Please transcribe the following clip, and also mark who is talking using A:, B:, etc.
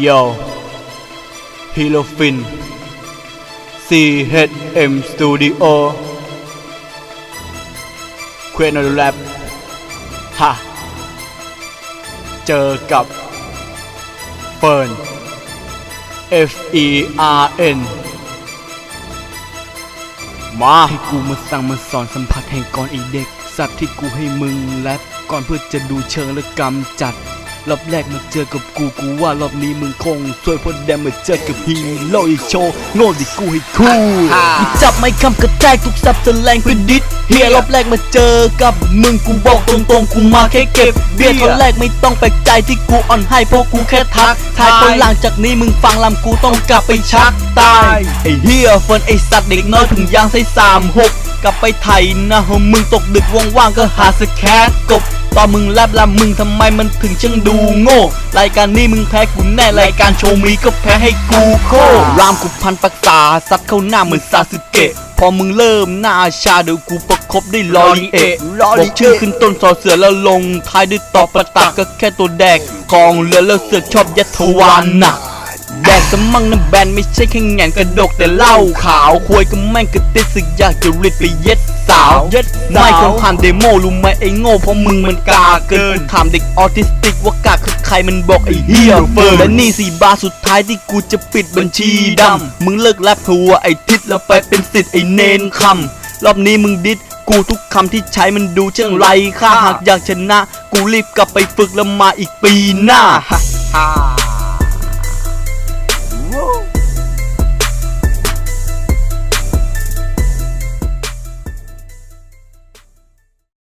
A: โยฮิโลฟิน CHM Studio เควโนแลบฮะ เจอกับ เฟิร์น F E R N มาให้กูมาสั่งมาสอนสัมผัสแห่งก่อนไอเด็ก สัตว์ที่กูให้มึงแลบก่อนเพื่อจะดูเชิงและกำจัด รอบแรกมาเจอกับกูกูว่ารอบนี้มึงคงช่วยเพราะแดมมาเจอกับฮีโร่อีกโชว์โง่ดิกูให้คู่กูจับไม่คำกระแทกทุกสับแสลงเป็นดิสเฮียรอบแรกมาเจอกับมึงกูบอกตรงๆกูมาแค่เก็บเบียร์ตอนแรกไม่ต้องแปลกใจที่กูอ่อนให้เพราะกูแค่ทักทายพอหลังจากนี้มึงฟังลำกูต้องกลับไปชักตายไอ้เฮียเฟิร์นไอ้สัตว์เด็กน้อยถึงยางใส่สามหกกลับไปไถนะเฮ้ยมึงตกดึกว่างๆก็หาสแครกบ ตอนมึงแลบลำมึงทำไมมันถึงช่างดูโง่ รายการนี้มึงแพ้กูแน่รายการโชว์มีก็แพ้ให้กูโครามกูพันปักษาซัดเข้าหน้าเหมือนซาสึเกะพอมึงเริ่มหน้าชาเดี๋ยวกูประคบด้วยลอรีเอะบอกชื่อขึ้นต้นสอเสือแล้วลงท้ายด้วยตอประตักก็แค่ตัวแดกกองเรือแล้วเสือชอบยัดทวานหนัก แดกสมั่งน้ำแบนไม่ใช่แค่แงนกระดกแต่เหล้าขาวควยก็แม่งกระติดสึกอยากจะริดไปเย็ดสาวเย็ดไม่คนผ่านเดโมรู้ไหมไอ้โง่เพราะมึงมันกาเกินกูถามเด็กออทิสติกว่ากาคือใครมันบอกไอ้เฮียเฟิร์และนี่สี่บาร์สุดท้ายที่กูจะปิดบัญชีดำมึงเลิกแรปทัวไอ้ทิศแล้วไปเป็นสิทธิ์ไอ้เนนคำรอบนี้มึงดิดกูทุกคำที่ใช้มันดูเช่างไรค่าหากอยากชนะ กูรีบกลับไปฝึกแล้วมาอีกปีหน้า